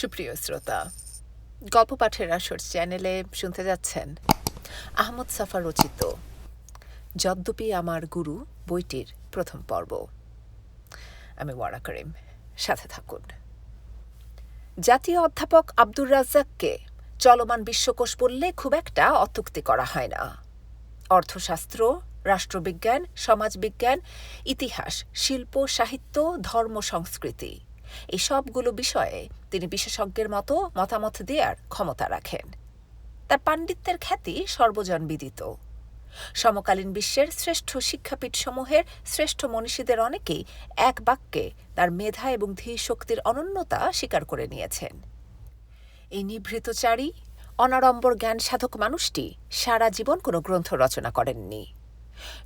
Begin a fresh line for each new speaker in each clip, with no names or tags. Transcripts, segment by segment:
সুপ্রিয় শ্রোতা, গল্প পাঠের আসর চ্যানেলে শুনতে যাচ্ছেন আহমদ সাফা রচিত যদ্যপি আমার গুরু বইটির প্রথম পর্ব। আমি ওয়ারা করিম, সাথে থাকুন। জাতীয় অধ্যাপক আব্দুর রাজ্জাককে চলমান বিশ্বকোষ বললে খুব একটা অত্যুক্তি করা হয় না। অর্থশাস্ত্র, রাষ্ট্রবিজ্ঞান, সমাজবিজ্ঞান, ইতিহাস, শিল্প, সাহিত্য, ধর্ম, সংস্কৃতি এই সবগুলো বিষয়ে তিনি বিশেষজ্ঞের মতো মতামত দেওয়ার ক্ষমতা রাখেন। তার পাণ্ডিত্যের খ্যাতি সর্বজন বিদিত। সমকালীন বিশ্বের শ্রেষ্ঠ শিক্ষাপীঠসমূহের শ্রেষ্ঠ মনীষীদের অনেকেই এক বাক্যে তার মেধা এবং ধী শক্তির অনন্যতা স্বীকার করে নিয়েছেন। এই নিভৃতচারী, অনাড়ম্বর জ্ঞান সাধক মানুষটি সারা জীবন কোনো গ্রন্থ রচনা করেননি।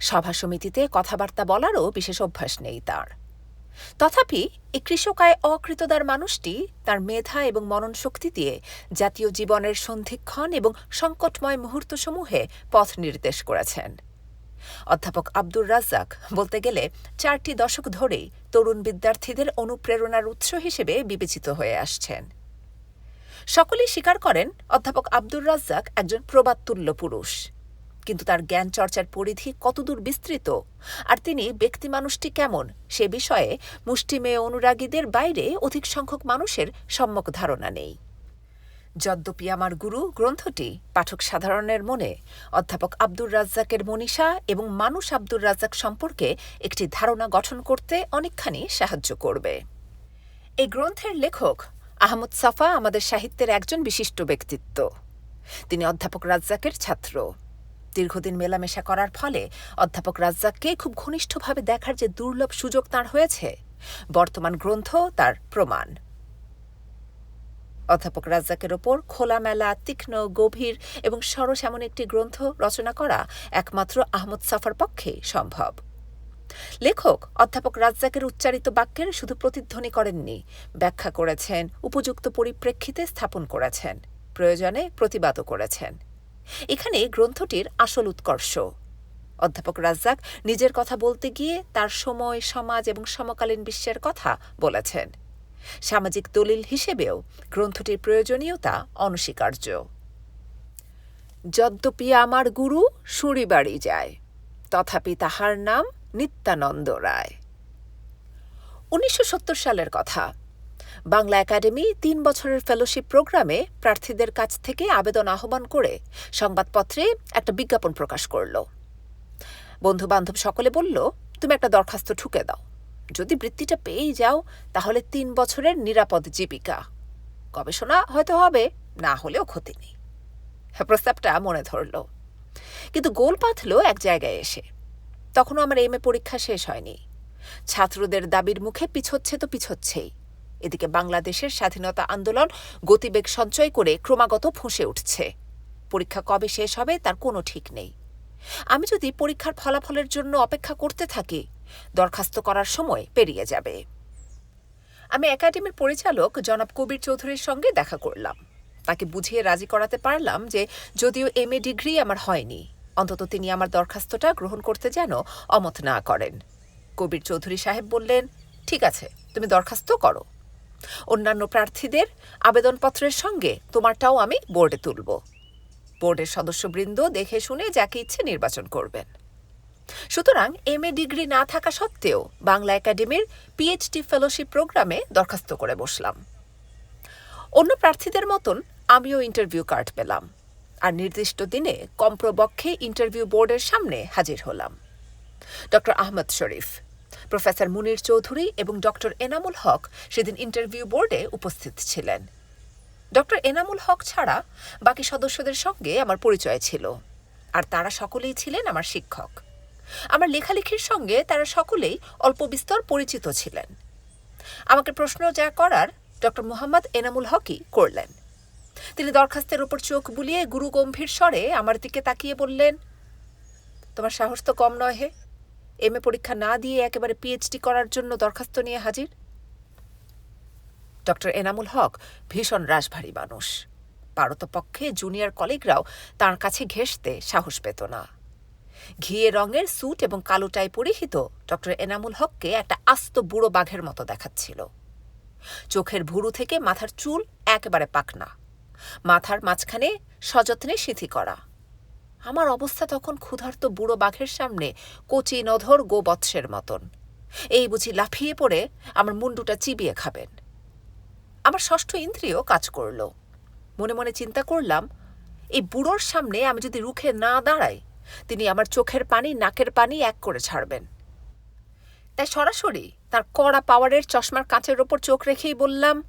সভা সমিতিতে কথাবার্তা বলারও বিশেষ অভ্যাস নেই তার। তথাপি এই কৃষকায় অকৃতদার মানুষটি তার মেধা এবং মনন শক্তি দিয়ে জাতীয় জীবনের সন্ধিক্ষণ এবং সংকটময় মুহূর্তসমূহে পথ নির্দেশ করেছেন। অধ্যাপক আব্দুর রাজ্জাক বলতে গেলে চারটি দশক ধরেই তরুণ বিদ্যার্থীদের অনুপ্রেরণার উৎস হিসেবে বিবেচিত হয়ে আসছেন। সকলেই স্বীকার করেন, অধ্যাপক আব্দুর রাজ্জাক একজন প্রবাদতুল্য পুরুষ। কিন্তু তার জ্ঞান চর্চার পরিধি কতদূর বিস্তৃত? আর তিনি ব্যক্তি মানুষটি কেমন? সে বিষয়ে মুষ্টিমেয় অনুরাগীদের বাইরে অধিক সংখ্যক মানুষের সম্যক ধারণা নেই। যদ্যপি আমার গুরু গ্রন্থটি পাঠক সাধারণের মনে অধ্যাপক আব্দুর রাজ্জাকের মনীষা এবং মানুষ আব্দুর রাজ্জাক সম্পর্কে একটি ধারণা গঠন করতে অনেকখানি সাহায্য করবে। এই গ্রন্থের লেখক আহমদ সাফা আমাদের সাহিত্যের একজন বিশিষ্ট ব্যক্তিত্ব। তিনি অধ্যাপক রাজ্জাকের ছাত্র। দীর্ঘদিন মেলামেশা করার ফলে অধ্যাপক রাজ্জাককে খুব ঘনিষ্ঠভাবে দেখার যে দুর্লভ সুযোগ তার হয়েছে, বর্তমান গ্রন্থ তার প্রমাণ। অধ্যাপক রাজ্জাকের ওপর খোলামেলা, তীক্ষ্ণ, গভীর এবং সরস এমন একটি গ্রন্থ রচনা করা একমাত্র আহমদ সাফার পক্ষে সম্ভব। লেখক অধ্যাপক রাজ্জাকের উচ্চারিত বাক্যের শুধু প্রতিধ্বনি করেননি, ব্যাখ্যা করেছেন, উপযুক্ত পরিপ্রেক্ষিতে স্থাপন করেছেন, প্রয়োজনে প্রতিবাদও করেছেন। এখানে গ্রন্থটির আসল উৎকর্ষ। অধ্যাপক রাজ্জাক নিজের কথা বলতে গিয়ে তার সময়, সমাজ এবং সমকালীন বিশ্বের কথা বলেছেন। সামাজিক দলিল হিসেবেও গ্রন্থটির প্রয়োজনীয়তা অনস্বীকার্য। যদ্যপি আমার গুরু সুরিবাড়ি যায়, তথাপি তাহার নাম নিত্যানন্দ রায়। উনিশশো সত্তর সালের কথা। বাংলা একাডেমি তিন বছরের ফেলোশিপ প্রোগ্রামে প্রার্থীদের কাছ থেকে আবেদন আহ্বান করে সংবাদপত্রে একটা বিজ্ঞাপন প্রকাশ করল। বন্ধু বান্ধব সকলে বলল, তুমি একটা দরখাস্ত ঠুকে দাও। যদি বৃত্তিটা পেয়েই যাও, তাহলে তিন বছরের নিরাপদ জীবিকা। গবেষণা হয়তো হবে, না হলেও ক্ষতি নেই। প্রস্তাবটা মনে ধরল। কিন্তু গোল পাথল এক জায়গায় এসে। তখনও আমার এম এ পরীক্ষা শেষ হয়নি। ছাত্রদের দাবির মুখে পিছচ্ছে তো পিছচ্ছেই। এদিকে বাংলাদেশের স্বাধীনতা আন্দোলন গতিবেগ সঞ্চয় করে ক্রমাগত ফুঁসে উঠছে। পরীক্ষা কবে শেষ হবে তার কোনো ঠিক নেই। আমি যদি পরীক্ষার ফলাফলের জন্য অপেক্ষা করতে থাকি, দরখাস্ত করার সময় পেরিয়ে যাবে। আমি একাডেমির পরিচালক জনাব কবির চৌধুরীর সঙ্গে দেখা করলাম। তাকে বুঝিয়ে রাজি করাতে পারলাম যে যদিও এম এ ডিগ্রি আমার হয়নি, অন্তত তিনি আমার দরখাস্তটা গ্রহণ করতে যেন অমত না করেন। কবির চৌধুরী সাহেব বললেন, ঠিক আছে, তুমি দরখাস্ত করো। অন্যান্য প্রার্থীদের আবেদনপত্রের সঙ্গে তোমারটাও আমি বোর্ডে তুলব। বোর্ডের সদস্যবৃন্দ দেখে শুনে যাকে ইচ্ছে নির্বাচন করবেন। সুতরাং এম এ ডিগ্রি না থাকা সত্ত্বেও বাংলা একাডেমির পিএইচডি ফেলোশিপ প্রোগ্রামে দরখাস্ত করে বসলাম। অন্য প্রার্থীদের মতন আমিও ইন্টারভিউ কার্ড পেলাম আর নির্দিষ্ট দিনে কম্প্রবক্ষে ইন্টারভিউ বোর্ডের সামনে হাজির হলাম। ডক্টর আহমদ শরীফ প্রফেসর মুনির চৌধুরী এবং ডক্টর এনামুল হক সেদিন ইন্টারভিউ বোর্ডে উপস্থিত ছিলেন। ডক্টর এনামুল হক ছাড়া বাকি সদস্যদের সঙ্গে আমার পরিচয় ছিল আর তারা সকলেই ছিলেন আমার শিক্ষক। আমার লেখালেখির সঙ্গে তারা সকলেই অল্প বিস্তর পরিচিত ছিলেন। আমাকে প্রশ্ন যা করার ডক্টর মোহাম্মদ এনামুল হকই করলেন। তিনি দরখাস্তের ওপর চোখ বুলিয়ে গুরু গম্ভীর স্বরে আমার দিকে তাকিয়ে বললেন, তোমার সাহস তো কম নয় হে। এম এ পরীক্ষা না দিয়ে একেবারে পিএইচডি করার জন্য দরখাস্ত নিয়ে হাজির? ডক্টর এনামুল হক, ভীষণ রাশভারী মানুষ। পারতপক্ষে জুনিয়র কলিগরাও তার কাছে ঘেঁষতে সাহস পেত না। ঘিয়ে রঙের স্যুট এবং কালো টাই পরিহিত ডক্টর এনামুল হককে একটা আস্ত বুড়ো বাঘের মতো দেখাচ্ছিল। চোখের ভুরু থেকে মাথার চুল একেবারে পাকনা। মাথার মাঝখানে সযত্নে সিথি করা। আমার অবস্থা তখন ক্ষুধার্ত বুড়ো বাঘের সামনে কচি নধর গোবৎসের মতন। এই বুঝি লাফিয়ে পড়ে আমার মুন্ডুটা চিবিয়ে খাবেন। আমার ষষ্ঠ ইন্দ্রিয় কাজ করল। মনে মনে চিন্তা করলাম, এই বুড়োর সামনে আমি যদি রুখে না দাঁড়াই, তিনি আমার চোখের পানি, নাকের পানি এক করে ছাড়বেন। তাই সরাসরি তার কড়া পাওয়ারের চশমার কাঁচের ওপর চোখ রেখেই বললাম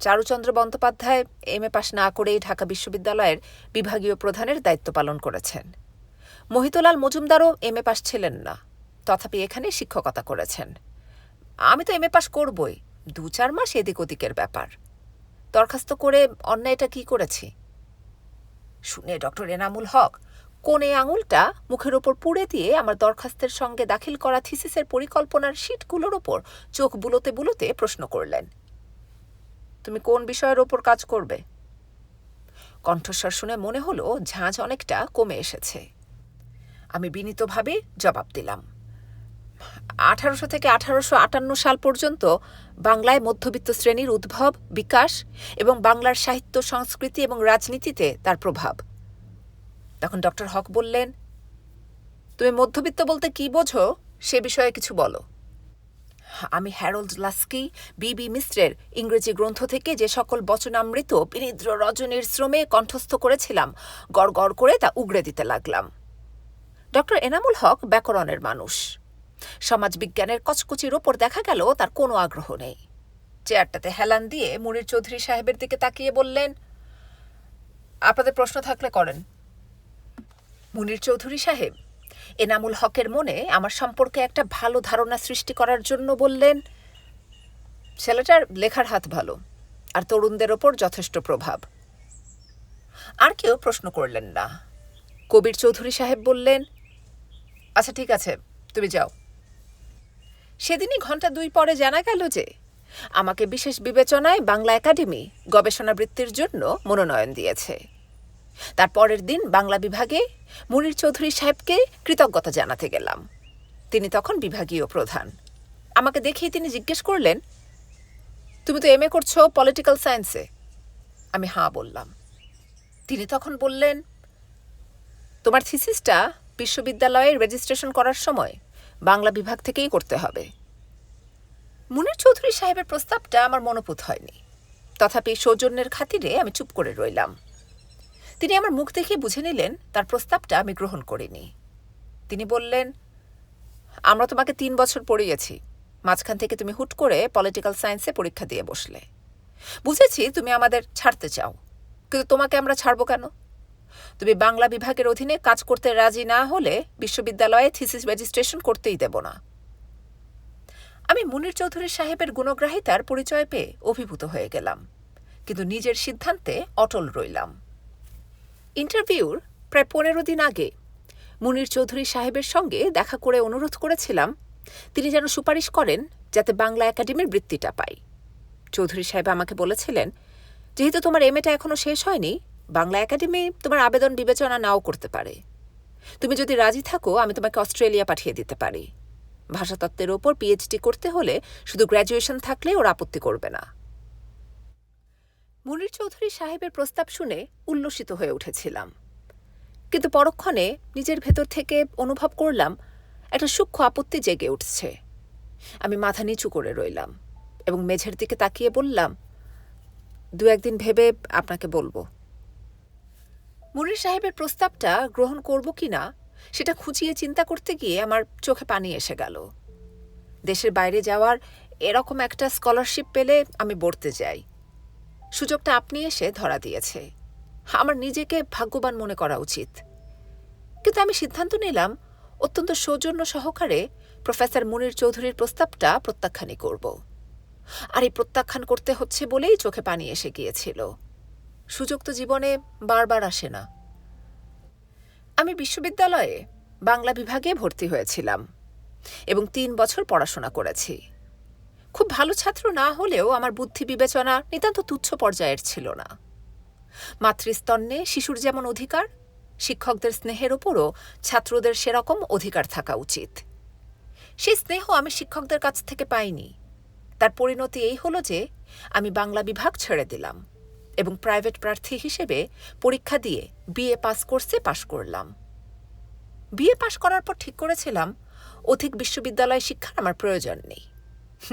Charuchandra Bandyopadhyay M A pass না করেই ঢাকা বিশ্ববিদ্যালয়ের বিভাগীয় প্রধানের দায়িত্ব পালন করেছেন। মহিতলাল মজুমদারও এম এ পাশ ছিলেন না, তথাপি এখানে শিক্ষকতা করেছেন। আমি তো এম এ পাশ করবই, দু চার মাস এদিক ওদিকের ব্যাপার। দরখাস্ত করে অন্যায়টা কি করেছি? শুনে ডক্টর এনামুল হক, কোণে আঙুলটা মুখের ওপর পুড়ে দিয়ে আমার দরখাস্তের সঙ্গে দাখিল করা থিসিসের পরিকল্পনার শিটগুলোর ওপর চোখ বুলোতে বুলোতে প্রশ্ন করলেন। তুমি কোন বিষয়ের ওপর কাজ করবে? কণ্ঠস্বর শুনে মনে হলো ঝাঁঝ অনেকটা কমে এসেছে। আমি বিনীতভাবে জবাব দিলাম, আঠারোশো থেকে আঠারোশো আটান্ন সাল পর্যন্ত বাংলায় মধ্যবিত্ত শ্রেণির উদ্ভব, বিকাশ এবং বাংলার সাহিত্য, সংস্কৃতি এবং রাজনীতিতে তার প্রভাব। তখন ডক্টর হক বললেন, তুমি মধ্যবিত্ত বলতে কি বোঝো? সে বিষয়ে কিছু বলো। আমি হ্যারোল্ড লাস্কি, বিবি মিশ্রের ইংরেজি গ্রন্থ থেকে যে সকল বচনামৃত বিনিদ্র রজনীর শ্রমে কণ্ঠস্থ করেছিলাম, গড় গড় করে তা উগড়ে দিতে লাগলাম। ডক্টর এনামুল হক ব্যাকরণের মানুষ। সমাজবিজ্ঞানের কচকচির ওপর দেখা গেল তার কোনো আগ্রহ নেই। চেয়ারটাতে হেলান দিয়ে মুনির চৌধুরী সাহেবের দিকে তাকিয়ে বললেন, আপনাদের প্রশ্ন থাকলে করেন। মুনির চৌধুরী সাহেব এনামুল হকের মনে আমার সম্পর্কে একটা ভালো ধারণা সৃষ্টি করার জন্য বললেন, ছেলেটার লেখার হাত ভালো, আর তরুণদের ওপর যথেষ্ট প্রভাব। আর কেউ প্রশ্ন করলেন না। কবির চৌধুরী সাহেব বললেন আচ্ছা ঠিক আছে, তুমি যাও। সেদিনই ঘণ্টা দুই পরে জানা গেল যে, আমাকে বিশেষ বিবেচনায় বাংলা একাডেমি গবেষণা বৃত্তির জন্য মনোনয়ন দিয়েছে। তার পরের দিন বাংলা বিভাগে মুনির চৌধুরী সাহেবকে কৃতজ্ঞতা জানাতে গেলাম। তিনি তখন বিভাগীয় প্রধান। আমাকে দেখেই তিনি জিজ্ঞেস করলেন, তুমি তো এম এ করছ পলিটিক্যাল সায়েন্সে? আমি হাঁ বললাম। তিনি তখন বললেন, তোমার থিসিসটা বিশ্ববিদ্যালয়ে রেজিস্ট্রেশন করার সময় বাংলা বিভাগ থেকেই করতে হবে। মুনির চৌধুরী সাহেবের প্রস্তাবটা আমার মনোপুত হয়নি। তথাপি সৌজন্যের খাতিরে আমি চুপ করে রইলাম। তিনি আমার মুখ দেখে বুঝে নিলেন, তার প্রস্তাবটা আমি গ্রহণ করিনি। তিনি বললেন, আমরা তোমাকে তিন বছর পড়িয়েছি। মাঝখান থেকে তুমি হুট করে পলিটিক্যাল সায়েন্সে পরীক্ষা দিয়ে বসলে। বুঝেছি তুমি আমাদের ছাড়তে চাও, কিন্তু তোমাকে আমরা ছাড়ব কেন? তুমি বাংলা বিভাগের অধীনে কাজ করতে রাজি না হলে বিশ্ববিদ্যালয়ে থিসিস রেজিস্ট্রেশন করতেই দেব না। আমি মুনির চৌধুরী সাহেবের গুণগ্রাহিতার পরিচয় পেয়ে অভিভূত হয়ে গেলাম, কিন্তু নিজের সিদ্ধান্তে অটল রইলাম। ইন্টারভিউর প্রায় পনেরো দিন আগে মুনির চৌধুরী সাহেবের সঙ্গে দেখা করে অনুরোধ করেছিলাম, তিনি যেন সুপারিশ করেন যাতে বাংলা একাডেমির বৃত্তিটা পাই। চৌধুরী সাহেব আমাকে বলেছিলেন, যেহেতু তোমার এম এটা এখনও শেষ হয়নি, বাংলা একাডেমি তোমার আবেদন বিবেচনা নাও করতে পারে। তুমি যদি রাজি থাকো, আমি তোমাকে অস্ট্রেলিয়া পাঠিয়ে দিতে পারি। ভাষাতত্ত্বের ওপর পিএইচডি করতে হলে শুধু গ্র্যাজুয়েশন থাকলে ওর আপত্তি করবে না। মুনির চৌধুরী সাহেবের প্রস্তাব শুনে উল্লসিত হয়ে উঠেছিলাম। কিন্তু পরক্ষণে নিজের ভেতর থেকে অনুভব করলাম, একটা সূক্ষ্ম আপত্তি জেগে উঠছে। আমি মাথা নিচু করে রইলাম এবং মেঝের দিকে তাকিয়ে বললাম, দু একদিন ভেবে আপনাকে বলব। মুনির সাহেবের প্রস্তাবটা গ্রহণ করব কি না, সেটা খুঁচিয়ে চিন্তা করতে গিয়ে আমার চোখে পানি এসে গেল। দেশের বাইরে যাওয়ার এরকম একটা স্কলারশিপ পেলে আমি বর্তে যাই। সুযোগটা আপনি এসে ধরা দিয়েছে। আমার নিজেকে ভাগ্যবান মনে করা উচিত। কিন্তু আমি সিদ্ধান্ত নিলাম, অত্যন্ত সৌজন্য সহকারে প্রফেসর মুনির চৌধুরীর প্রস্তাবটা প্রত্যাখ্যানই করব। আর এই প্রত্যাখ্যান করতে হচ্ছে বলেই চোখে পানি এসে গিয়েছিল। সুযোগ তো জীবনে বারবার আসে না। আমি বিশ্ববিদ্যালয়ে বাংলা বিভাগে ভর্তি হয়েছিলাম এবং তিন বছর পড়াশোনা করেছি। খুব ভালো ছাত্র না হলেও আমার বুদ্ধি বিবেচনা নিতান্ত তুচ্ছ পর্যায়ের ছিল না। মাতৃস্তন্নে শিশুর যেমন অধিকার, শিক্ষকদের স্নেহের ওপরও ছাত্রদের সেরকম অধিকার থাকা উচিত। সেই স্নেহ আমি শিক্ষকদের কাছ থেকে পাইনি। তার পরিণতি এই হলো যে, আমি বাংলা বিভাগ ছেড়ে দিলাম এবং প্রাইভেট প্রার্থী হিসেবে পরীক্ষা দিয়ে বিএ পাস কোর্সে পাশ করলাম। বিএ পাশ করার পর ঠিক করেছিলাম, অধিক বিশ্ববিদ্যালয় শিক্ষার আমার প্রয়োজন নেই।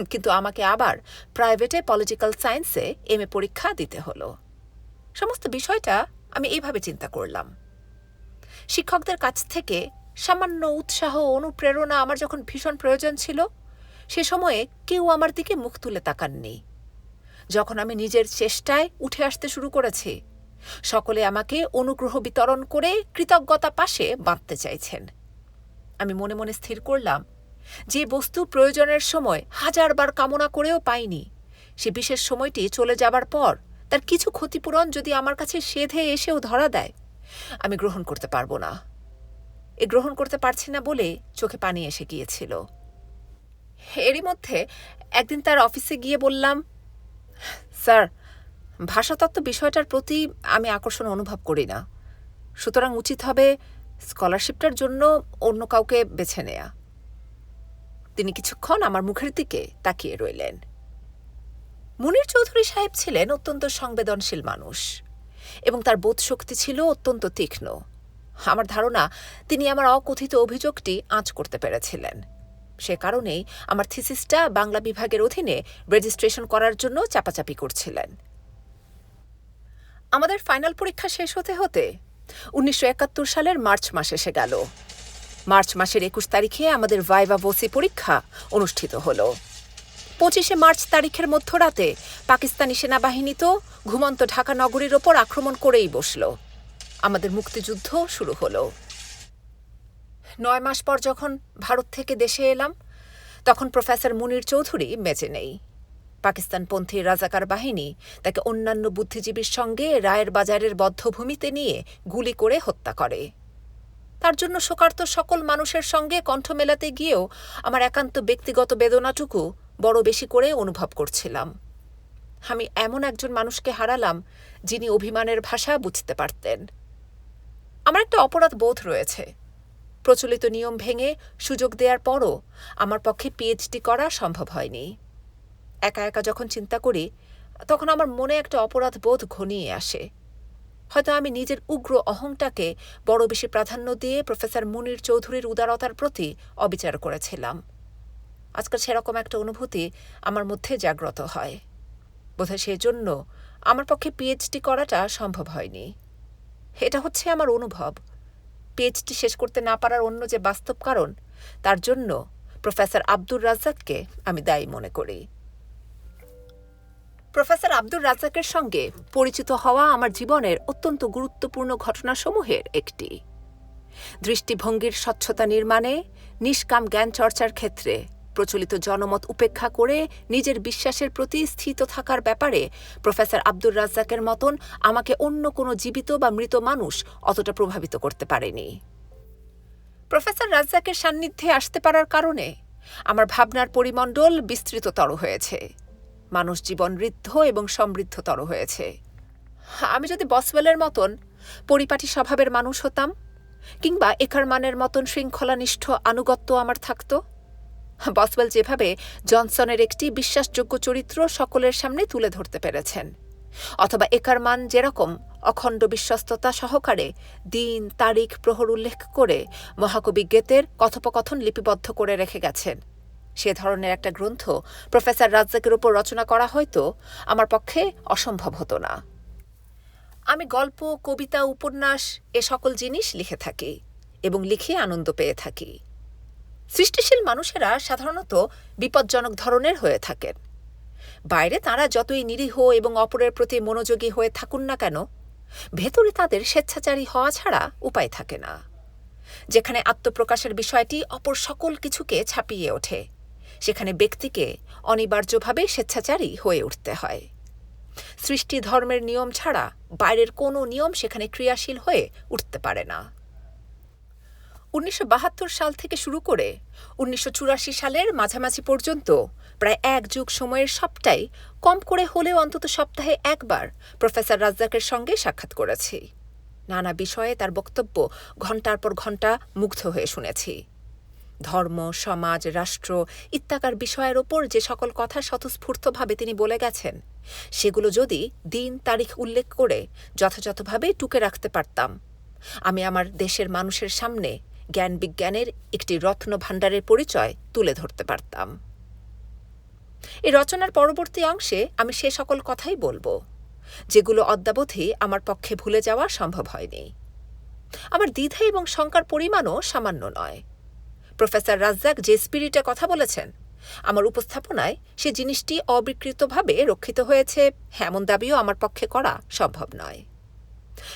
কিন্তু আমাকে আবার প্রাইভেটে পলিটিক্যাল সায়েন্সে এম এ পরীক্ষা দিতে হলো। সমস্ত বিষয়টা আমি এইভাবে চিন্তা করলাম। শিক্ষকদের কাছ থেকে সামান্য উৎসাহ অনুপ্রেরণা আমার যখন ভীষণ প্রয়োজন ছিল, সে সময়ে কেউ আমার দিকে মুখ তুলে তাকাননি। যখন আমি নিজের চেষ্টায় উঠে আসতে শুরু করেছি, সকলে আমাকে অনুগ্রহ বিতরণ করে কৃতজ্ঞতা পাশে বাঁধতে চাইছেন। আমি মনে মনে স্থির করলাম যে বস্তু প্রয়োজনের সময় হাজারবার কামনা করেও পাইনি। সে বিশেষ সময়টি চলে যাবার পর তার কিছু ক্ষতিপূরণ যদি আমার কাছে সেধে এসেও ধরা দেয়, আমি গ্রহণ করতে পারব না। এ গ্রহণ করতে পারছি না বলে চোখে পানি এসে গিয়েছিল। এরই মধ্যে একদিন তার অফিসে গিয়ে বললাম, স্যার, ভাষাতত্ত্ব বিষয়টার প্রতি আমি আকর্ষণ অনুভব করি না। সুতরাং উচিত হবে স্কলারশিপটার জন্য অন্য কাউকে বেছে নেয়া। তিনি কিছুক্ষণ আমার মুখের দিকে তাকিয়ে রইলেন। মুনির চৌধুরী সাহেব ছিলেন অত্যন্ত সংবেদনশীল মানুষ এবং তার বোধশক্তি ছিল অত্যন্ত তীক্ষ্ণ। আমার ধারণা, তিনি আমার অকথিত অভিযোগটি আঁচ করতে পেরেছিলেন। সে কারণেই আমার থিসিসটা বাংলা বিভাগের অধীনে রেজিস্ট্রেশন করার জন্য চাপাচাপি করছিলেন। আমাদের ফাইনাল পরীক্ষা শেষ হতে হতে উনিশশো একাত্তর সালের মার্চ মাস এসে গেল। মার্চ মাসের একুশ তারিখে আমাদের ভাইভা ভোসি পরীক্ষা অনুষ্ঠিত হলো। পঁচিশে মার্চ তারিখের মধ্যরাতে পাকিস্তানি সেনাবাহিনী তো ঘুমন্ত ঢাকা নগরীর ওপর আক্রমণ করেই বসল। আমাদের মুক্তিযুদ্ধ শুরু হলো। নয় মাস পর যখন ভারত থেকে দেশে এলাম, তখন প্রফেসর মুনির চৌধুরী বেঁচে নেই। পাকিস্তানপন্থী রাজাকার বাহিনী তাকে অন্যান্য বুদ্ধিজীবীর সঙ্গে রায়ের বাজারের বদ্ধভূমিতে নিয়ে গুলি করে হত্যা করে। তার জন্য শোকার্ত সকল মানুষের সঙ্গে কণ্ঠ মেলাতে গিয়েও আমার একান্ত ব্যক্তিগত বেদনাটুকু বড় বেশি করে অনুভব করছিলাম। আমি এমন একজন মানুষকে হারালাম যিনি অভিমানের ভাষা বুঝতে পারতেন। আমার একটা অপরাধ বোধ রয়েছে। প্রচলিত নিয়ম ভেঙে সুযোগ দেওয়ার পরও আমার পক্ষে পিএইচডি করা সম্ভব হয়নি। একা একা যখন চিন্তা করি, তখন আমার মনে একটা অপরাধ বোধ ঘনিয়ে আসে। হয়তো আমি নিজের উগ্র অহংটাকে বড় বেশি প্রাধান্য দিয়ে প্রফেসর মুনির চৌধুরীর উদারতার প্রতি অবিচার করেছিলাম। আজকাল সেরকম একটা অনুভূতি আমার মধ্যে জাগ্রত হয়। বোধ বোধহয় সেজন্য আমার পক্ষে পিএইচডি করাটা সম্ভব হয়নি। এটা হচ্ছে আমার অনুভব। পিএইচডি শেষ করতে না পারার অন্য যে বাস্তব কারণ, তার জন্য প্রফেসর আব্দুর রাজ্জাককে আমি দায়ী মনে করি। প্রফেসর আব্দুর রাজ্জাকের সঙ্গে পরিচিত হওয়া আমার জীবনের অত্যন্ত গুরুত্বপূর্ণ ঘটনাসমূহের একটি। দৃষ্টিভঙ্গির স্বচ্ছতা নির্মাণে, নিষ্কাম জ্ঞান চর্চার ক্ষেত্রে, প্রচলিত জনমত উপেক্ষা করে নিজের বিশ্বাসের প্রতি স্থিত থাকার ব্যাপারে প্রফেসর আব্দুর রাজ্জাকের মতন আমাকে অন্য কোনো জীবিত বা মৃত মানুষ অতটা প্রভাবিত করতে পারেনি। প্রফেসর রাজ্জাকের সান্নিধ্যে আসতে পারার কারণে আমার ভাবনার পরিমণ্ডল বিস্তৃততর হয়েছে। মানুষ জীবন ঋদ্ধ এবং সমৃদ্ধতর হয়েছে। আমি যদি বসওয়েলের মতন পরিপাটি স্বভাবের মানুষ হতাম, কিংবা একারমানের মতন শৃঙ্খলানিষ্ঠ আনুগত্য আমার থাকত, বসওয়েল যেভাবে জনসনের একটি বিশ্বাসযোগ্য চরিত্র সকলের সামনে তুলে ধরতে পেরেছেন, অথবা একারমান যেরকম অখণ্ড বিশ্বস্ততা সহকারে দিন, তারিখ, প্রহর উল্লেখ করে মহাকবি গেতের কথোপকথন লিপিবদ্ধ করে রেখে গেছেন। সে ধরনের একটা গ্রন্থ প্রফেসর রাজ্জাকের উপর রচনা করা হয়তো আমার পক্ষে অসম্ভব হতো না। আমি গল্প, কবিতা, উপন্যাস এ সকল জিনিস লিখে থাকি এবং লিখে আনন্দ পেয়ে থাকি। সৃষ্টিশীল মানুষেরা সাধারণত বিপজ্জনক ধরনের হয়ে থাকেন। বাইরে তারা যতই নিরীহ এবং অপরের প্রতি মনোযোগী হয়ে থাকুন না কেন, ভেতরে তাদের স্বেচ্ছাচারী হওয়া ছাড়া উপায় থাকে না। যেখানে আত্মপ্রকাশের বিষয়টি অপর সকল কিছুকে ছাপিয়ে ওঠে। সেখানে ব্যক্তিকে অনিবার্যভাবে স্বেচ্ছাচারী হয়ে উঠতে হয়। সৃষ্টি ধর্মের নিয়ম ছাড়া বাইরের কোনো নিয়ম সেখানে ক্রিয়াশীল হয়ে উঠতে পারে না। উনিশশো বাহাত্তর সাল থেকে শুরু করে উনিশশো চুরাশি সালের মাঝামাঝি পর্যন্ত প্রায় এক যুগ সময়ের সবটাই কম করে হলেও অন্তত সপ্তাহে একবার প্রফেসর রাজ্জাকের সঙ্গে সাক্ষাৎ করেছি। নানা বিষয়ে তার বক্তব্য ঘণ্টার পর ঘণ্টা মুগ্ধ হয়ে শুনেছি। ধর্ম, সমাজ, রাষ্ট্র ইত্যাকার বিষয়ের ওপর যে সকল কথা স্বতঃস্ফূর্তভাবে তিনি বলে গেছেন, সেগুলো যদি দিন তারিখ উল্লেখ করে যথাযথভাবে টুকে রাখতে পারতাম। আমি আমার দেশের মানুষের সামনে জ্ঞান বিজ্ঞানের একটি রত্ন ভাণ্ডারের পরিচয় তুলে ধরতে পারতাম। এই রচনার পরবর্তী অংশে আমি সে সকল কথাই বলব, যেগুলো অদ্যাবধি আমার পক্ষে ভুলে যাওয়া সম্ভব হয়নি। আমার দ্বিধা এবং শঙ্কার পরিমাণও সামান্য নয়। প্রফেসর রাজ্জাক যে স্পিরিটে কথা বলেছেন। আমার উপস্থাপনায় সে জিনিসটি অবিকৃতভাবে রক্ষিত হয়েছে এমন দাবিও আমার পক্ষে করা সম্ভব নয়।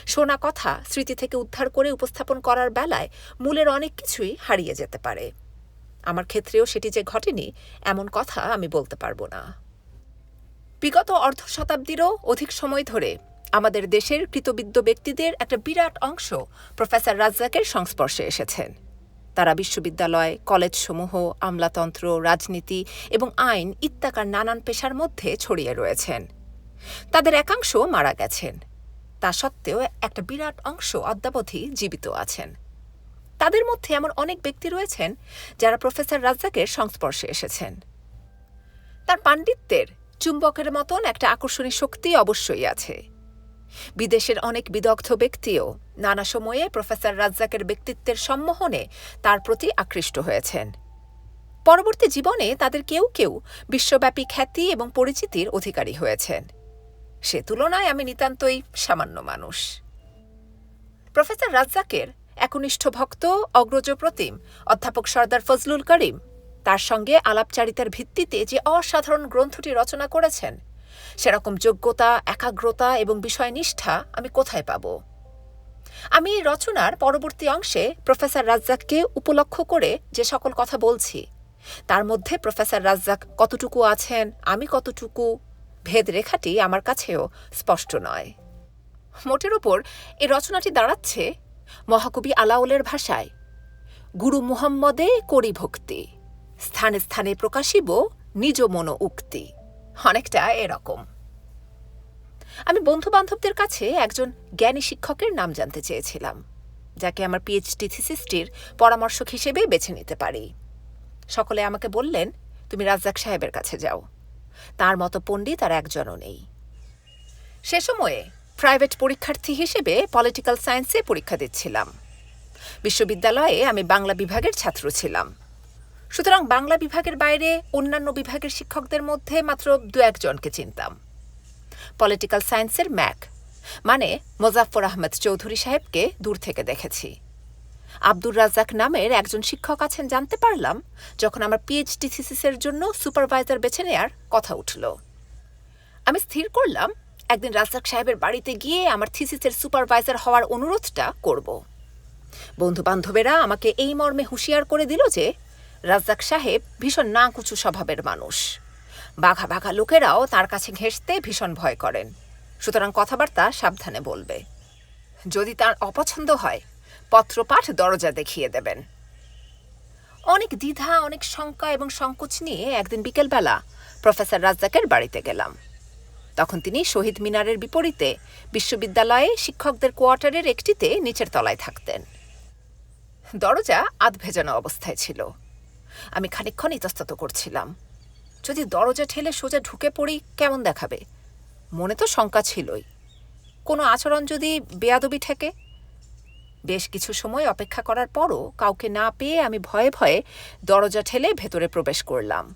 শোনা কথা স্মৃতি থেকে উদ্ধার করে উপস্থাপন করার বেলায় মূলের অনেক কিছুই হারিয়ে যেতে পারে। আমার ক্ষেত্রেও সেটি যে ঘটেনি, এমন কথা আমি বলতে পারব না। বিগত অর্ধ শতাব্দীরও অধিক সময় ধরে আমাদের দেশের কৃতবিদ্য ব্যক্তিদের একটা বিরাট অংশ প্রফেসর রাজ্জাকের সংস্পর্শে এসেছেন। তারা বিশ্ববিদ্যালয়, কলেজসমূহ, আমলাতন্ত্র, রাজনীতি এবং আইন ইত্যাকার নানান পেশার মধ্যে ছড়িয়ে রয়েছেন। তাদের একাংশ মারা গেছেন। তা সত্ত্বেও একটা বিরাট অংশ অদ্যাবধি জীবিত আছেন। তাদের মধ্যে এমন অনেক ব্যক্তি রয়েছেন যারা প্রফেসর রাজ্জাকের সংস্পর্শে এসেছেন। তার পাণ্ডিত্যের চুম্বকের মতন একটা আকর্ষণী শক্তি অবশ্যই আছে। বিদেশের অনেক বিদগ্ধ ব্যক্তিও নানা সময়ে প্রফেসর রাজ্জাকের ব্যক্তিত্বের সম্মোহনে তার প্রতি আকৃষ্ট হয়েছেন। পরবর্তী জীবনে তাদের কেউ কেউ বিশ্বব্যাপী খ্যাতি এবং পরিচিতির অধিকারী হয়েছেন। সে তুলনায় আমি নিতান্তই সামান্য মানুষ। প্রফেসর রাজ্জাকের একনিষ্ঠ ভক্ত, অগ্রজ প্রতিম, অধ্যাপক সর্দার ফজলুল করিম, তার সঙ্গে আলাপচারিতার ভিত্তিতে যে অসাধারণ গ্রন্থটি রচনা করেছেন সেরকম যোগ্যতা, একাগ্রতা এবং বিষয়নিষ্ঠা আমি কোথায় পাব? আমি রচনার পরবর্তী অংশে প্রফেসর রাজ্জাককে উপলক্ষ করে যে সকল কথা বলছি। তার মধ্যে প্রফেসর রাজ্জাক কতটুকু আছেন, আমি কতটুকু? ভেদ রেখাটি আমার কাছেও স্পষ্ট নয়। মোটের ওপর এই রচনাটি দাঁড়াচ্ছে মহাকবি আলাউলের ভাষায়, গুরু মুহাম্মদে করি ভক্তি স্থানে স্থানে প্রকাশিব নিজ মনো উক্তি। অনেকটা এরকম। আমি বন্ধু বান্ধবদের কাছে একজন জ্ঞানী শিক্ষকের নাম জানতে চেয়েছিলাম, যাকে আমার পিএইচডি থিসিসটির পরামর্শক হিসেবে বেছে নিতে পারি। সকলে আমাকে বললেন, তুমি রাজ্জাক সাহেবের কাছে যাও। তার মতো পণ্ডিত আর একজনও নেই। সে সময়ে প্রাইভেট পরীক্ষার্থী হিসেবে পলিটিক্যাল সায়েন্সে পরীক্ষা দিচ্ছিলাম। বিশ্ববিদ্যালয়ে আমি বাংলা বিভাগের ছাত্র ছিলাম। সুতরাং বাংলা বিভাগের বাইরে অন্যান্য বিভাগের শিক্ষকদের মধ্যে মাত্র দু একজনকে চিনতাম। পলিটিক্যাল সায়েন্সের ম্যাক মানে মোজাফর আহমেদ চৌধুরী সাহেবকে দূর থেকে দেখেছি। আব্দুর রাজাক নামের একজন শিক্ষক আছেন, জানতে পারলাম, যখন আমার পিএইচডি থিসিসের জন্য সুপারভাইজার বেছে নেয়ার কথা উঠল। আমি স্থির করলাম, একদিন রাজাক সাহেবের বাড়িতে গিয়ে আমার থিসিসের সুপারভাইজার হওয়ার অনুরোধটা করব। বন্ধু বান্ধবেরা আমাকে এই মর্মে হুঁশিয়ার করে দিল যে রাজ্জাক সাহেব ভীষণ নাকুচু স্বভাবের মানুষ। বাঘা বাঘা লোকেরাও তার কাছে ঘেঁষতে ভীষণ ভয় করেন। সুতরাং কথাবার্তা সাবধানে বলবে। যদি তার অপছন্দ হয়, পত্রপাঠ দরজা দেখিয়ে দেবেন। অনেক দ্বিধা, অনেক শঙ্কা এবং সংকোচ নিয়ে একদিন বিকেলবেলা প্রফেসর রাজ্জাকের বাড়িতে গেলাম। তখন তিনি শহীদ মিনারের বিপরীতে বিশ্ববিদ্যালয়ে শিক্ষকদের কোয়ার্টারের একটিতে নিচের তলায় থাকতেন। দরজা আধ ভেজানো অবস্থায় ছিল। আমি খানিক্ষণ ইতস্তত করছিলাম। যদি দরজা ঠেলে সোজা ঢুকে পড়ি, কেমন দেখাবে? মনে তো শঙ্কা ছিলই। কোনো আচরণ যদি বেয়াদবি ঠেকে? বেশ কিছু সময় অপেক্ষা করার পরও কাউকে না পেয়ে আমি ভয়ে ভয়ে দরজা ঠেলে ভেতরে প্রবেশ করলাম।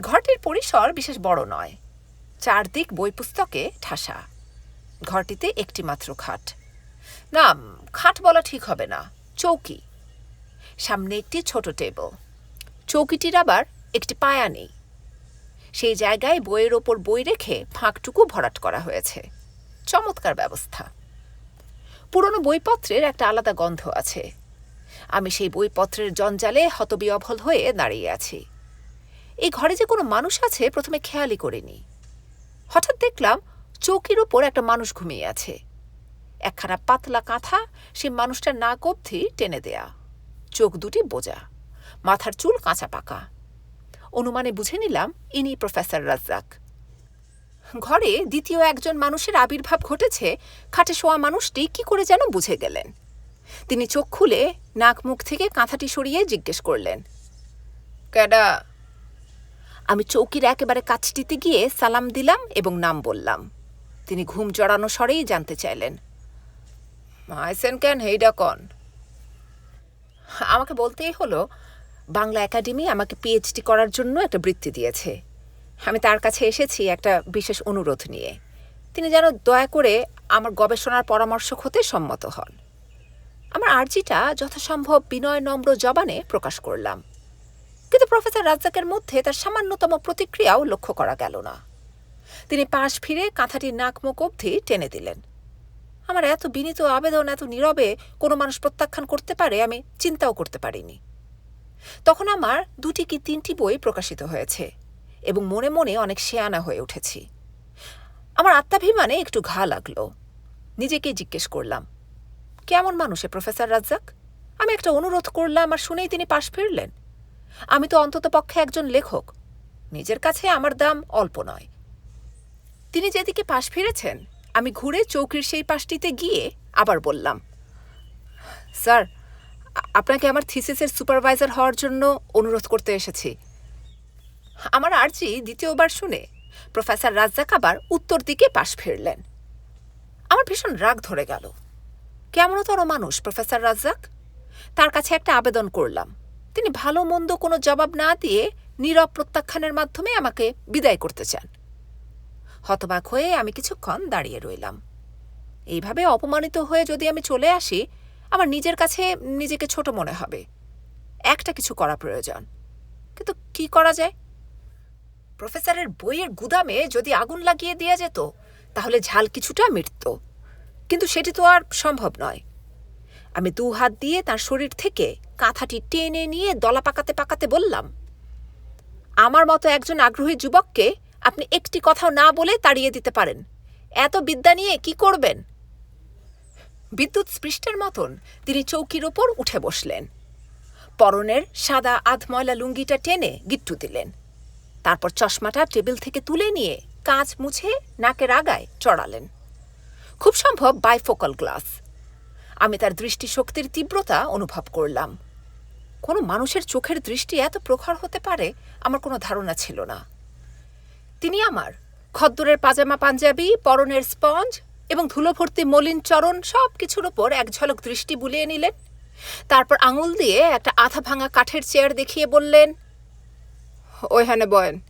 ঘরটির পরিসর বিশেষ বড় নয়। চারদিক বই পুস্তকে ঠাসা। ঘরটিতে একটি মাত্র খাট। না খাট বলা ঠিক হবে না। চৌকি। সামনে একটি ছোট টেবিল। চৌকিটির আবার একটি পায়া নেই। সেই জায়গায় বইয়ের ওপর বই রেখে ফাঁকটুকু ভরাট করা হয়েছে। চমৎকার ব্যবস্থা। পুরনো বইপত্রের একটা আলাদা গন্ধ আছে। আমি সেই বইপত্রের জঞ্জালে হতবিহল হয়ে দাঁড়িয়ে আছি। এই ঘরে যে কোনো মানুষ আছে প্রথমে খেয়ালই করিনি। হঠাৎ দেখলাম চৌকির ওপর একটা মানুষ ঘুমিয়ে আছে। একখানা পাতলা কাঁথা সে মানুষটার নাক অবধি টেনে দেয়া। চোখ দুটি বোজা মাথার চুল কাঁচা পাকা। অনুমানে বুঝে নিলাম ইনি প্রফেসর রাজ্জাক। ঘরে দ্বিতীয় একজন মানুষের আবির্ভাব ঘটেছে, খাটে শোয়া মানুষটি কি করে যেন বুঝে গেলেন। তিনি চোখ খুলে নাক মুখ থেকে কাঁথাটি সরিয়ে জিজ্ঞেস করলেন, ক্যাডা? আমি চৌকির একেবারে কাছটিতে গিয়ে সালাম দিলাম এবং নাম বললাম। তিনি ঘুম জড়ানো স্বরেই জানতে চাইলেন, আইসেন ক্যান হেইডা কন? আমাকে বলতেই হলো, বাংলা একাডেমি আমাকে পিএইচডি করার জন্য একটা বৃত্তি দিয়েছে। আমি তার কাছে এসেছি একটা বিশেষ অনুরোধ নিয়ে। তিনি যেন দয়া করে আমার গবেষণার পরামর্শক হতে সম্মত হন। আমার আর্জিটা যথাসম্ভব বিনয় নম্র জবানে প্রকাশ করলাম। কিন্তু প্রফেসর রাজ্জাকের মধ্যে তার সামান্যতম প্রতিক্রিয়াও লক্ষ্য করা গেল না। তিনি পাশ ফিরে কাঁথাটির নাক মুখ অবধি টেনে দিলেন। আমার এত বিনীত আবেদন এত নীরবে কোনো মানুষ প্রত্যাখ্যান করতে পারে, আমি চিন্তাও করতে পারিনি। তখন আমার দুটি কি তিনটি বই প্রকাশিত হয়েছে এবং মনে মনে অনেক শেয়ানা হয়ে উঠেছি। আমার আত্মাভিমানে একটু ঘা লাগল। নিজেকে জিজ্ঞেস করলাম, কেমন মানুষে প্রফেসর রাজ্জাক? আমি একটা অনুরোধ করলাম আর শুনেই তিনি পাশ ফিরলেন। আমি তো অন্তত পক্ষে একজন লেখক। নিজের কাছে আমার দাম অল্প নয়। তিনি যেদিকে পাশ ফিরেছেন আমি ঘুরে চৌকির সেই পাশটিতে গিয়ে আবার বললাম, স্যার, আপনাকে আমার থিসিসের সুপারভাইজার হওয়ার জন্য অনুরোধ করতে এসেছি। আমার আর্জি দ্বিতীয়বার শুনে প্রফেসর রাজ্জাক আবার উত্তর দিকে পাশ ফিরলেন। আমার ভীষণ রাগ ধরে গেল। কেমনতর মানুষ, প্রফেসর রাজ্জাক? তার কাছে একটা আবেদন করলাম। তিনি ভালো মন্দ কোনো জবাব না দিয়ে নীরব প্রত্যাখ্যানের মাধ্যমে আমাকে বিদায় করতে চান। হতবাক হয়ে আমি কিছুক্ষণ দাঁড়িয়ে রইলাম। এইভাবে অপমানিত হয়ে যদি আমি চলে আসি, আমার নিজের কাছে নিজেকে ছোট মনে হবে। একটা কিছু করা প্রয়োজন। কিন্তু কি করা যায়? প্রফেসরের বইয়ের গুদামে যদি আগুন লাগিয়ে দেওয়া যেত, তাহলে ঝাল কিছুটা মিটত। কিন্তু সেটি তো আর সম্ভব নয়। আমি দু হাত দিয়ে তার শরীর থেকে কাঁথাটি টেনে নিয়ে দলা পাকাতে পাকাতে বললাম, আমার মতো একজন আগ্রহী যুবককে আপনি একটি কথাও না বলে তাড়িয়ে দিতে পারেন। এত বিদ্যা নিয়ে কি করবেন? বিদ্যুৎ স্পৃষ্টের মতন তিনি চৌকির ওপর উঠে বসলেন। পরনের সাদা আধময়লা লুঙ্গিটা টেনে গিট্টু দিলেন। তারপর চশমাটা টেবিল থেকে তুলে নিয়ে কাঁচ মুছে নাকের আগায় চড়ালেন। খুব সম্ভব বাইফোকাল গ্লাস। আমি তার দৃষ্টিশক্তির তীব্রতা অনুভব করলাম। কোনো মানুষের চোখের দৃষ্টি এত প্রখর হতে পারে, আমার কোনো ধারণা ছিল না। তিনি আমার। খদ্দরের পাজামা পাঞ্জাবি, পরনের স্পঞ্জ এবং ধুলোভর্তি মলিন চরণ সব কিছুর ওপর এক ঝলক দৃষ্টি বুলিয়ে নিলেন। তারপর আঙুল দিয়ে একটা আধা ভাঙা কাঠের চেয়ার দেখিয়ে বললেন ওইখানে বয়েন।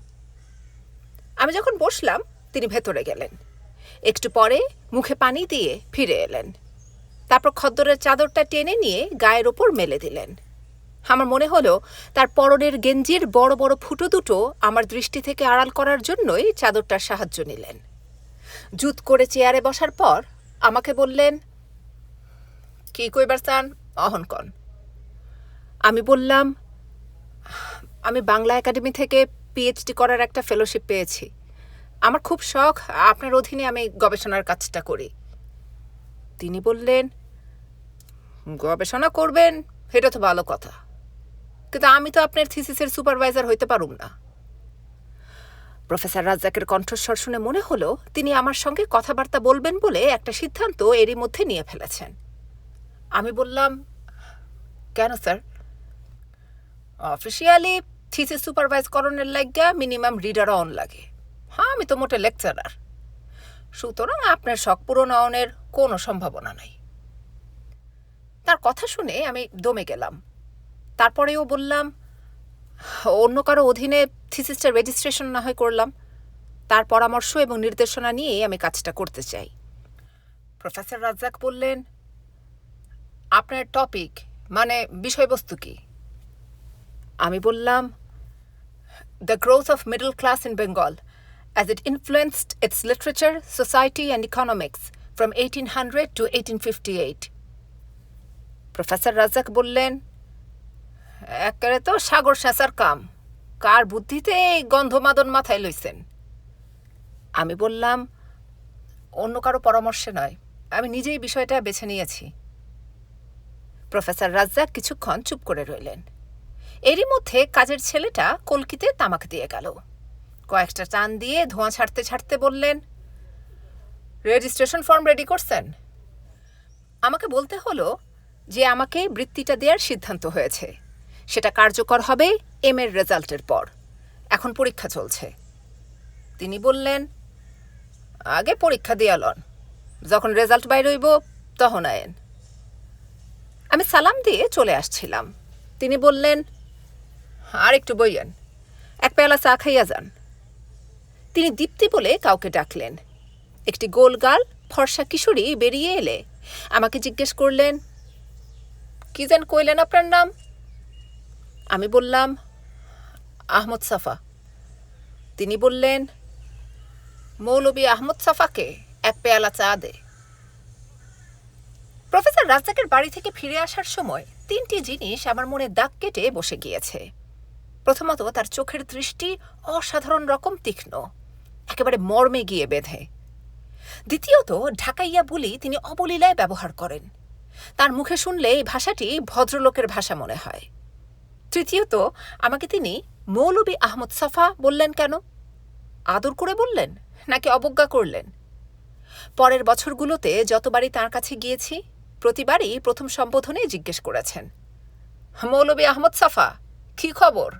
আমি যখন বসলাম, তিনি ভেতরে গেলেন। একটু পরে মুখে পানি দিয়ে ফিরে এলেন। তারপর খদ্দরের চাদরটা টেনে নিয়ে গায়ের ওপর মেলে দিলেন। আমার মনে হলো, তার পরনের গেঞ্জির বড় বড় ফুটো দুটো আমার দৃষ্টি থেকে আড়াল করার জন্যই চাদরটার সাহায্য নিলেন। জুত করে চেয়ারে বসার পর আমাকে বললেন, কি কইবার চান অহনকন আমি বললাম, আমি বাংলা একাডেমি থেকে পিএইচডি করার একটা ফেলোশিপ পেয়েছি। আমার খুব শখ, আপনার অধীনে আমি গবেষণার কাজটা করি। তিনি বললেন, গবেষণা করবেন? এটা তো ভালো কথা। কিন্তু আমি তো আপনার থিসিসের সুপারভাইজার হইতে পারুম না। প্রফেসর রাজ্জাকের কণ্ঠস্বর শুনে মনে হলো তিনি আমার সঙ্গে কথাবার্তা বলবেন বলে একটা সিদ্ধান্ত এরই মধ্যে নিয়ে ফেলেছেন। আমি বললাম, কেন, স্যার? অফিসিয়ালি থিসিস সুপারভাইজ করণের লাগিয়া মিনিমাম রিডার অন লাগে। হ্যাঁ আমি তো মোটে লেকচারার। সুতরাং আপনার শখ পূরণ অনের কোনো সম্ভাবনা নাই। তার কথা শুনে আমি দমে গেলাম। তারপরেও বললাম, অন্য কারও অধীনে থিসিসটা রেজিস্ট্রেশন না হয় করলাম। তার পরামর্শ এবং নির্দেশনা নিয়েই আমি কাজটা করতে চাই। প্রফেসর রাজ্জাক বললেন, আপনার টপিক মানে বিষয়বস্তু কি? আমি বললাম the growth of middle class in Bengal as it influenced its literature society and economics from eighteen hundred to eighteen fifty eight professor Razzaq বললেন একেবারে তো সাগর সেচার কাম। কার বুদ্ধিতে এই গন্ধমাদন মাথায় লইছেন? আমি বললাম, অন্য কারও পরামর্শে নয়, আমি নিজেই বিষয়টা বেছে নিয়েছি। প্রফেসর রাজ্জাক কিছুক্ষণ চুপ করে রইলেন। এরই মধ্যে কাজের ছেলেটা কলকিতে তামাক দিয়ে গেল। কয়েকটা টান দিয়ে ধোঁয়া ছাড়তে ছাড়তে বললেন, রেজিস্ট্রেশন ফর্ম রেডি করছেন? আমাকে বলতে হলো যে আমাকে বৃত্তিটা দেওয়ার সিদ্ধান্ত হয়েছে। সেটা কার্যকর হবে এম এর রেজাল্টের পর। এখন পরীক্ষা চলছে। তিনি বললেন, আগে পরীক্ষা দিয়ে লন। যখন রেজাল্ট বাইর হইব তখন আয়েন। আমি সালাম দিয়ে চলে আসছিলাম। তিনি বললেন, আর একটু বইয়েন, এক পেয়ালা চা খাইয়া যান। তিনি দীপ্তি বলে কাউকে ডাকলেন। একটি গোলগাল ফর্সা কিশোরী বেরিয়ে এলে আমাকে জিজ্ঞেস করলেন, কি যেন কইলেন আপনার নাম? আমি বললাম, আহমদ সাফা। তিনি বললেন, মৌলবী আহমদ সাফাকে এক পেয়ালা চা দে। প্রফেসর রাজ্জাকের বাড়ি থেকে ফিরে আসার সময় তিনটি জিনিস আমার মনে দাগ কেটে বসে গিয়েছে। প্রথমত, তার চোখের দৃষ্টি অসাধারণ রকম তীক্ষ্ণ, একেবারে মর্মে গিয়ে বেঁধে। দ্বিতীয়ত, ঢাকাইয়া বলি তিনি অবলীলায় ব্যবহার করেন। তার মুখে শুনলে এই ভাষাটি ভদ্রলোকের ভাষা মনে হয়। তৃতীয়ত, আমাকে তিনি মৌলবী আহমদ সাফা বললেন কেন? আদর করে বললেন নাকি অবজ্ঞা করলেন? পরের বছরগুলোতে যতবারই তার কাছে গিয়েছি, প্রতিবারই প্রথম সম্বোধনে জিজ্ঞেস করেছেন। মৌলবী আহমদ সাফা, কি খবর?